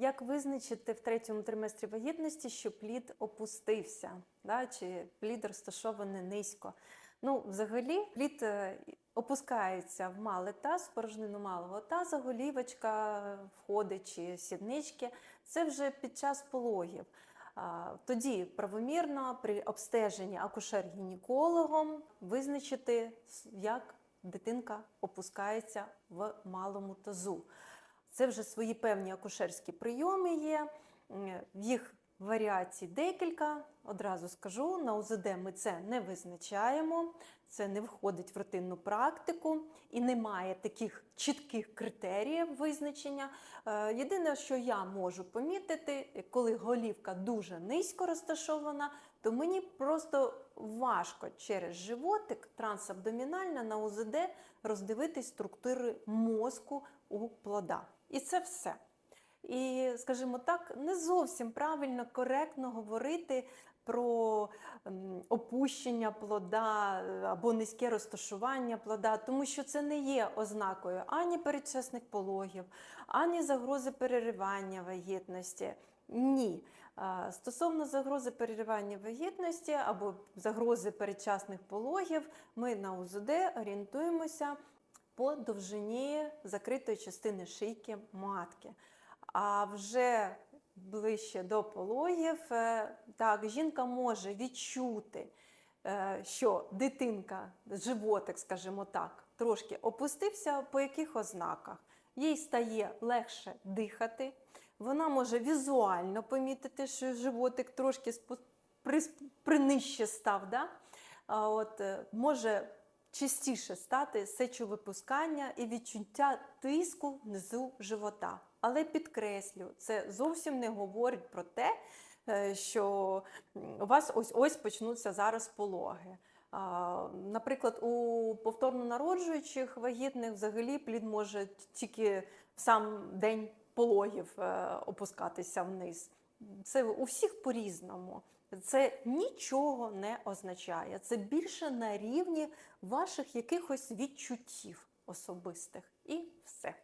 Як визначити в третьому триместрі вагітності, що плід опустився, да, чи плід розташований низько? Ну, взагалі, плід е, опускається в малий таз, в порожнину малого таза, голівочка входить чи сіднички. Це вже під час пологів. Тоді правомірно при обстеженні акушер-гінекологом визначити, як дитинка опускається в малому тазу. Це вже свої певні акушерські прийоми є. Їх варіацій декілька. Одразу скажу, на УЗД ми це не визначаємо, це не входить в рутинну практику і немає таких чітких критеріїв визначення. Е, Єдине, що я можу помітити, коли голівка дуже низько розташована, то мені просто важко через животик трансабдомінально на УЗД роздивитись структури мозку у плода. І це все. І, скажімо так, не зовсім правильно, коректно говорити про ем, опущення плода е, або низьке розташування плода, тому що це не є ознакою ані передчасних пологів, ані загрози переривання вагітності. Ні. Стосовно загрози переривання вагітності або загрози передчасних пологів, ми на УЗД орієнтуємося по довжині закритої частини шийки матки. А вже ближче до пологів, е, так, жінка може відчути, е, що дитинка, животик, скажімо так, трошки опустився, по яких ознаках. Їй стає легше дихати, вона може візуально помітити, що животик трошки принижче став. Да? От, е, може частіше стати сечовипускання і відчуття тиску внизу живота. Але підкреслю, це зовсім не говорить про те, е, що у вас ось ось почнуться зараз пологи. Наприклад, у повторно народжуючих вагітних взагалі плід може тільки в сам день пологів е, опускатися вниз. Це у всіх по-різному. Це нічого не означає. Це більше на рівні ваших якихось відчуттів особистих. І все.